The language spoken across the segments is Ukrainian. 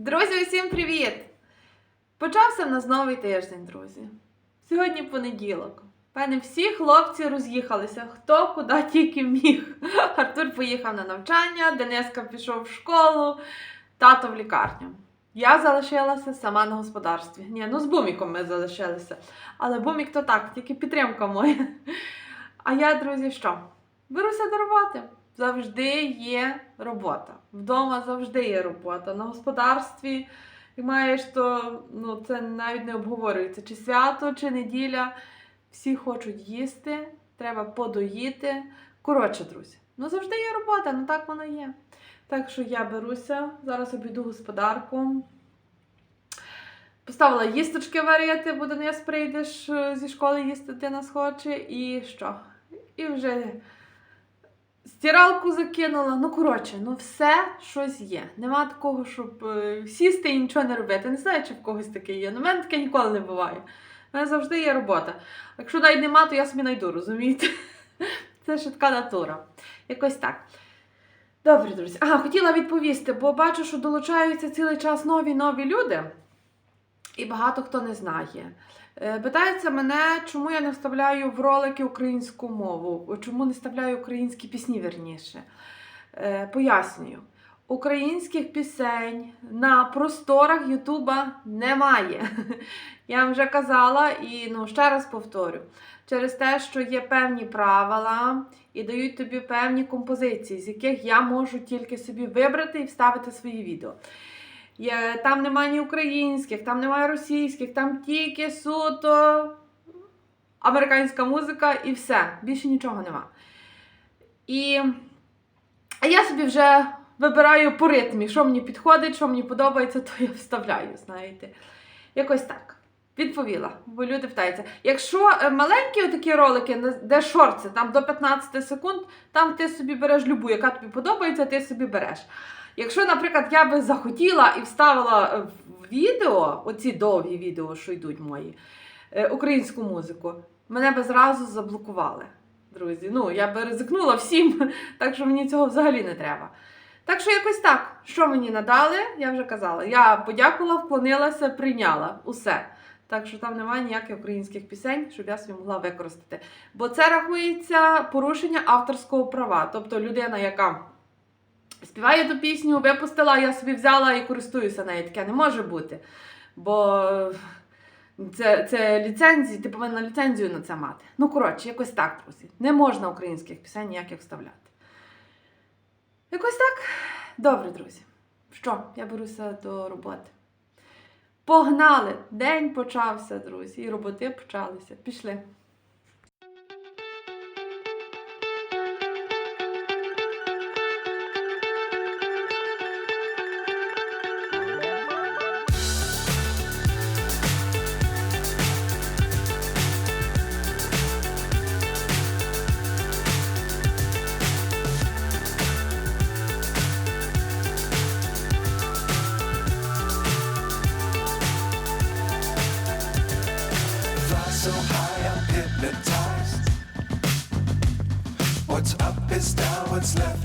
Друзі, усім привіт! Почався в нас новий тиждень, друзі. Сьогодні понеділок. Мене всі хлопці роз'їхалися, хто куди тільки міг. Артур поїхав на навчання, Дениска пішов в школу, тато в лікарню. Я залишилася сама на господарстві. Ні, ну з буміком ми залишилися. Але бумік то так, тільки підтримка моя. А я, друзі, що? Беруся до роботи. Завжди є робота. Вдома завжди є робота. На господарстві маєш, то ну, це навіть не обговорюється. Чи свято, чи неділя. Всі хочуть їсти, треба подоїти. Коротше, друзі, ну завжди є робота, ну так воно є. Так що я беруся, зараз обійду господарку. Поставила їсточки варити, бо Денис прийдеш е, зі школи їсти, ти нас хоче. І що? І вже стиралку закинула. Ну, коротше, ну все щось є. Нема такого, щоб е, сісти і нічого не робити. Не знаю, чи в когось таке є. Ну, в мене таке ніколи не буває. У мене завжди є робота. Якщо навіть нема, то я собі знайду, розумієте? Це така натура. Якось так. Добре, друзі. А, хотіла відповісти, бо бачу, що долучаються цілий час нові нові люди, і багато хто не знає. Е, Питаються мене, чому я не вставляю в ролики українську мову, чому не вставляю українські пісні верніше. Е, Пояснюю. Українських пісень на просторах Ютуба немає. Я вам вже казала і ну, ще раз повторю. Через те, що є певні правила і дають тобі певні композиції, з яких я можу тільки собі вибрати і вставити свої відео. Там немає ні українських, там немає російських, там тільки суто американська музика і все. Більше нічого нема. І я собі вже вибираю по ритмі, що мені підходить, що мені подобається, то я вставляю, знаєте. Якось так. Відповіла, бо люди питаються. Якщо е, маленькі такі ролики, де шорти, там до 15 секунд, там ти собі береш любу, яка тобі подобається, ти собі береш. Якщо, наприклад, я би захотіла і вставила е, в відео, оці довгі відео, що йдуть мої, е, українську музику, мене би зразу заблокували. Друзі, ну я би ризикнула всім, так що мені цього взагалі не треба. Так що якось так, що мені надали, я вже казала. Я подякувала, вклонилася, прийняла усе. Так що там немає ніяких українських пісень, щоб я собі могла використати. Бо це рахується порушення авторського права. Тобто людина, яка співає ту пісню, випустила, я собі взяла і користуюся нею. Таке не може бути. Бо це, це ліцензії, ти повинна ліцензію на це мати. Ну, коротше, якось так, друзі. Не можна українських пісень ніяких вставляти. Якось так. Добре, друзі. Що, я беруся до роботи. Погнали! День почався, друзі, і роботи почалися. Пішли.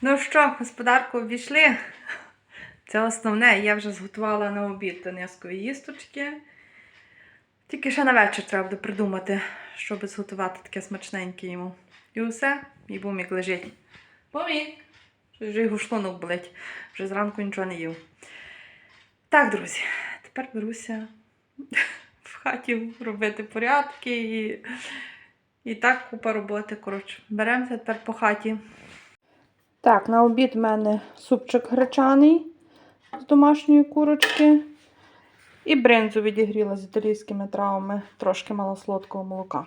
Ну що, господарку обійшли. Це основне, я вже зготувала на обід тонескові їсточки. Тільки ще на вечір треба буде придумати, щоб зготувати таке смачненьке йому. І усе, і бумік лежить. Бумік! Вже його шлунок болить, вже зранку нічого не їв. Так, друзі, тепер беруся в хаті робити порядки і, і так купа роботи. Коротше, беремося тепер по хаті. Так, на обід в мене супчик гречаний з домашньої курочки. І бринзу відігріла з італійськими травами, трошки малосолодкого молока.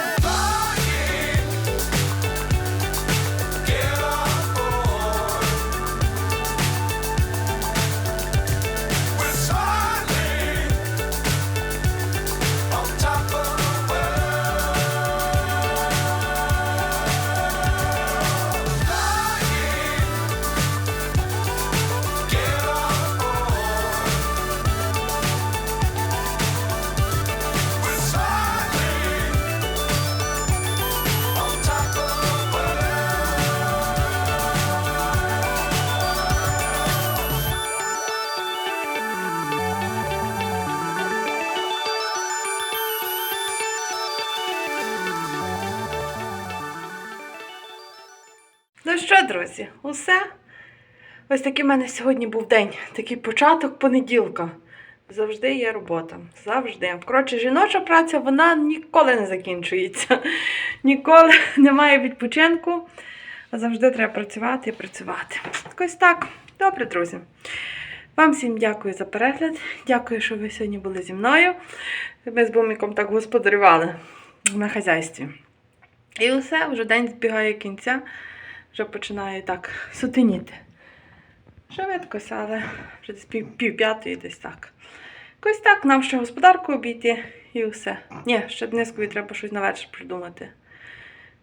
Що, друзі, усе. Ось такий в мене сьогодні був день, такий початок понеділка. Завжди є робота. Завжди. Коротше, жіноча праця вона ніколи не закінчується. Ніколи немає відпочинку. А завжди треба працювати і працювати. Ось так. Добре, друзі. Вам всім дякую за перегляд. Дякую, що ви сьогодні були зі мною. Ми з Буміком так господарювали на хазяйстві. І усе, вже день збігає кінця вже починає так сутеніти. Швидкося, але вже десь пів, пів п'ятої десь так. Якось так, нам ще господарку обійти і все. Ні, ще Денискові треба щось на вечір придумати,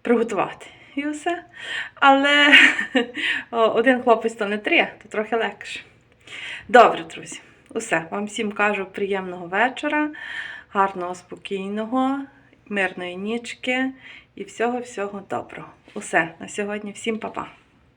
приготувати. І все. Але один хлопець то не три, то трохи легше. Добре, друзі. Усе. Вам всім кажу приємного вечора, гарного, спокійного, мирної нічки і всього-всього доброго. Усе на сьогодні. Всім па-па.